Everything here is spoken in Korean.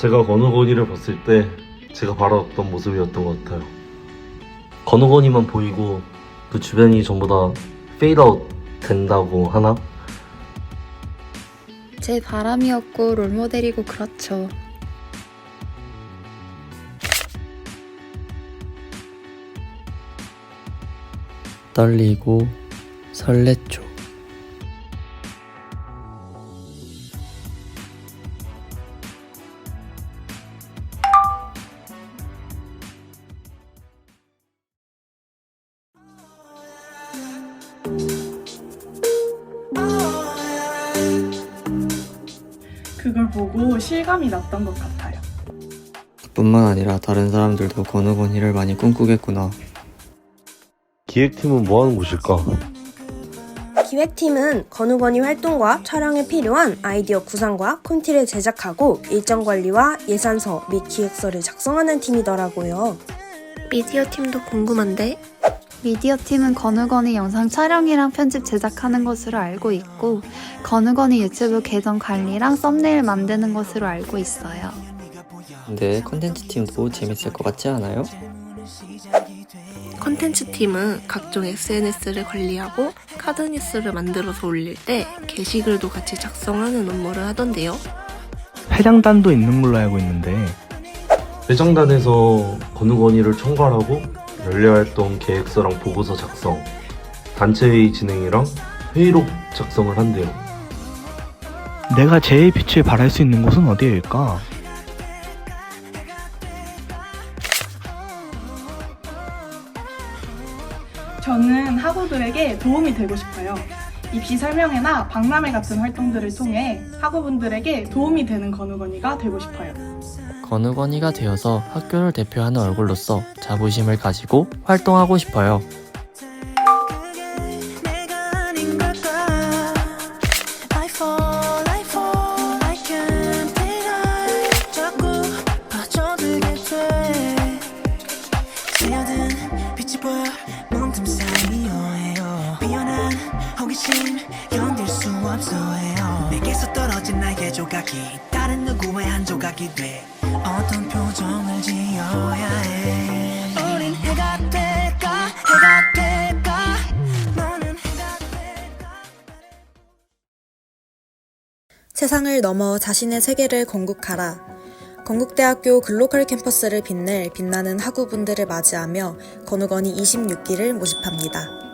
제가 건우건이를 봤을 때 제가 바라봤던 모습이었던 것 같아요. 건우건이만 보이고 그 주변이 전부 다 페이드아웃 된다고 하나? 제 바람이었고 롤모델이고 그렇죠. 떨리고 설렜죠. 그걸 보고 실감이 났던 것 같아요. 뿐만 아니라 다른 사람들도 건우건이를 많이 꿈꾸겠구나. 기획팀은 뭐 하는 곳일까? 기획팀은 건우건이 활동과 촬영에 필요한 아이디어 구상과 콘티를 제작하고 일정 관리와 예산서 및 기획서를 작성하는 팀이더라고요. 미디어 팀도 궁금한데 미디어 팀은 건우건이 영상 촬영이랑 편집 제작하는 것으로 알고 있고 건우건이 유튜브 계정 관리랑 썸네일 만드는 것으로 알고 있어요. 근데 컨텐츠 팀도 재밌을 것 같지 않아요? 컨텐츠 팀은 각종 SNS를 관리하고 카드 뉴스를 만들어서 올릴 때 게시글도 같이 작성하는 업무를 하던데요. 회장단도 있는 걸로 알고 있는데 회장단에서 건우건이를 총괄하고 연례활동 계획서랑 보고서 작성, 단체회의 진행이랑 회의록 작성을 한대요. 내가 제일 빛을 발할 수 있는 곳은 어디일까? 저는 학우들에게 도움이 되고 싶어요. 입시 설명회나 박람회 같은 활동들을 통해 학우분들에게 도움이 되는 건우건이가 되고 싶어요. 건우건이가 되어서 학교를 대표하는 얼굴로서 자부심을 가지고 활동하고 싶어요. 내게서 나의 조각이 다른 누구의 한 조각이 돼? 어떤 표정을 지어야 해? 우린 해가 될까? 해가 될까? 너는 해가 될까? 세상을 넘어 자신의 세계를 건국하라. 건국대학교 글로컬 캠퍼스를 빛낼 빛나는 학우분들을 맞이하며 건우건이 26기를 모집합니다.